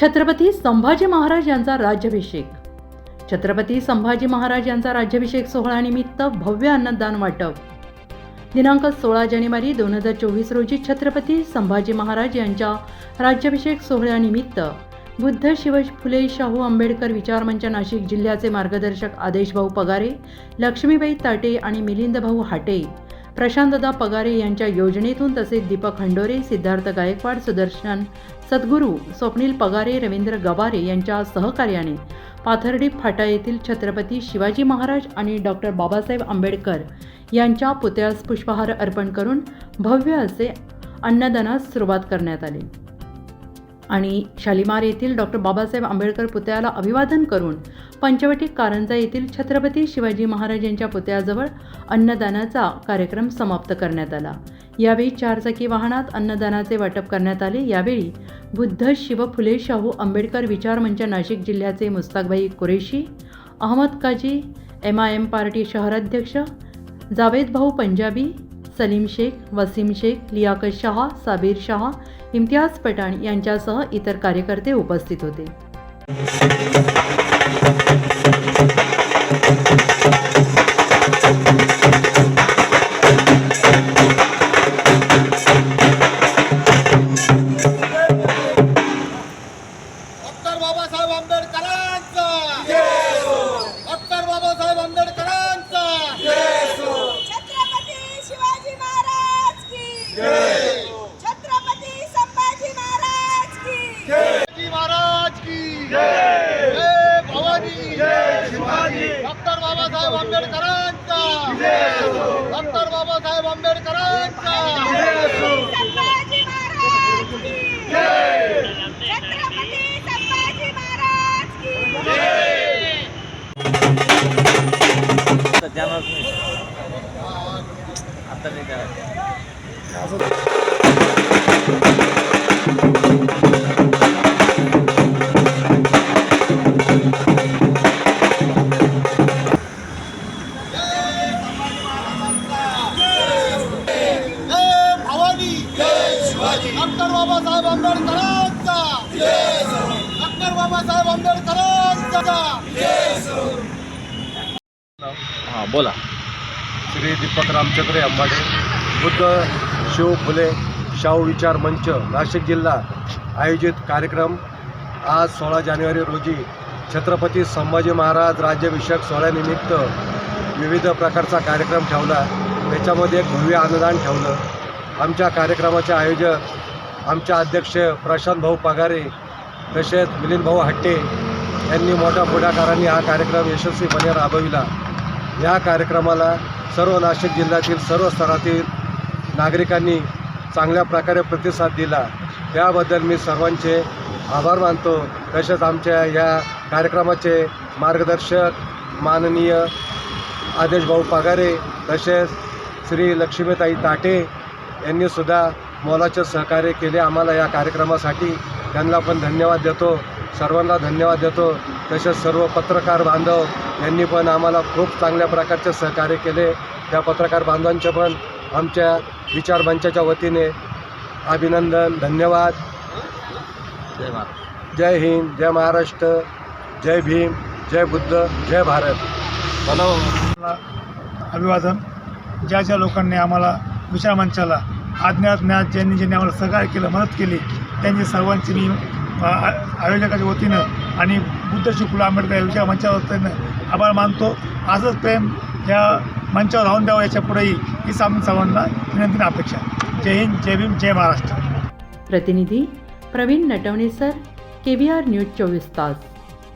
छत्रपती संभाजी महाराज यांचा राज्याभिषेक. छत्रपती संभाजी महाराज यांचा राज्याभिषेक सोहळ्यानिमित्त भव्य अन्नदान वाटप. दिनांक सोळा जानेवारी दोन हजार चोवीस रोजी छत्रपती संभाजी महाराज यांच्या राज्याभिषेक सोहळ्यानिमित्त बुद्ध शिव फुले शाहू आंबेडकर विचारमंच नाशिक जिल्ह्याचे मार्गदर्शक आदेशभाऊ पगारे लक्ष्मीबाई ताटे आणि मिलिंदभाऊ हाटे प्रशांतदा पगारे यांच्या योजनेतून तसेच दीपक हंडोरे सिद्धार्थ गायकवाड सुदर्शन सद्गुरू स्वप्नील पगारे रवींद्र गवारे यांच्या सहकार्याने पाथर्डी फाटा येथील छत्रपती शिवाजी महाराज आणि डॉक्टर बाबासाहेब आंबेडकर यांच्या पुतळ्यास पुष्पहार अर्पण करून भव्य असे अन्नदानास सुरुवात करण्यात आली. आणि शालिमार येथील डॉक्टर बाबासाहेब आंबेडकर पुतळ्याला अभिवादन करून पंचवटी कारंजा येथील छत्रपती शिवाजी महाराज यांच्या पुतळ्याजवळ अन्नदानाचा कार्यक्रम समाप्त करण्यात आला. यावेळी चारचाकी वाहनात अन्नदानाचे वाटप करण्यात आले. यावेळी बुद्ध शिव फुले शाहू आंबेडकर विचार मंच नाशिक जिल्ह्याचे मुस्ताकबाई Qureshi Ahmad Kazi M I M party शहराध्यक्ष जावेद भाऊ पंजाबी सलीम शेख वसीम शेख लियाकत शहा साबीर शहा इम्तियाज पठाण यांच्यासह इतर कार्यकर्ते उपस्थित होते. आंबेडकरांचा. डॉक्टर बाबासाहेब आंबेडकरांचा. संभाजी महाराज की. छत्रपती संभाजी महाराज की. आता जाणार नाही डॉक्टर बाबासाहेब आंबेडकरांचा. डॉक्टर बाबासाहेब आंबेडकरांचा. हां बोला. श्री दीपक रामचंद्र अंबाडे बुद्ध शिव फुले शाहू विचार मंच नाशिक जिल्हा आयोजित कार्यक्रम आज सोळा जानेवारी रोजी छत्रपती संभाजी महाराज राज्याभिषेक सोहळ्यानिमित्त विविध प्रकारचा कार्यक्रम ठेवला. त्याच्यामध्ये एक भव्य अनुदान ठेवलं. आमच्या कार्यक्रमाचे आयोजक आमच्या अध्यक्ष प्रशांत भाऊ पगारे तसेच मिलिंद भाऊ हट्टे यांनी मोठ्या पुढाकारांनी हा कार्यक्रम यशस्वीपणे राबविला. या कार्यक्रमाला सर्व नाशिक जिल्ह्यातील सर्व स्तरातील नागरिकांनी चांगल्या प्रकारे प्रतिसाद दिला. त्याबद्दल मी सर्वांचे आभार मानतो. तसेच आमच्या या कार्यक्रमाचे मार्गदर्शक माननीय आदेशभाऊ पगारे तसेच श्री लक्ष्मीताई ताटे यांनीसुद्धा मोलाचे सहकार्य केले. आम्हाला या कार्यक्रमासाठी त्यांना पण धन्यवाद देतो. सर्वांना धन्यवाद देतो. तसेच सर्व पत्रकार बांधव यांनी पण आम्हाला खूप चांगल्या प्रकारचे सहकार्य केले. त्या पत्रकार बांधवांचे पण आमच्या विचार मंचाच्या वतीने अभिनंदन धन्यवाद. जय महाराज जय हिंद जय महाराष्ट्र जय भीम जय बुद्ध जय भारत. अभिवादन. ज्या ज्या लोकांनी आम्हाला विचारमंचाला आज्ञा ज्ञात ज्यांनी ज्यांनी आम्हाला सहकार्य केलं मदत केली त्यांची सर्वांची मी आयोजकाच्या वतीनं आणि बुद्ध शिकुला आंबेडकर या मंचाच्या वतीनं आभार मानतो. असंच प्रेम या मंचावर राहून द्यावं याच्या पुढेही ही साम सर्वांना विनंती अपेक्षा जय हिंद जय भीम जय महाराष्ट्र. प्रतिनिधी Pravin Natwane sir K V R news चोवीस तास.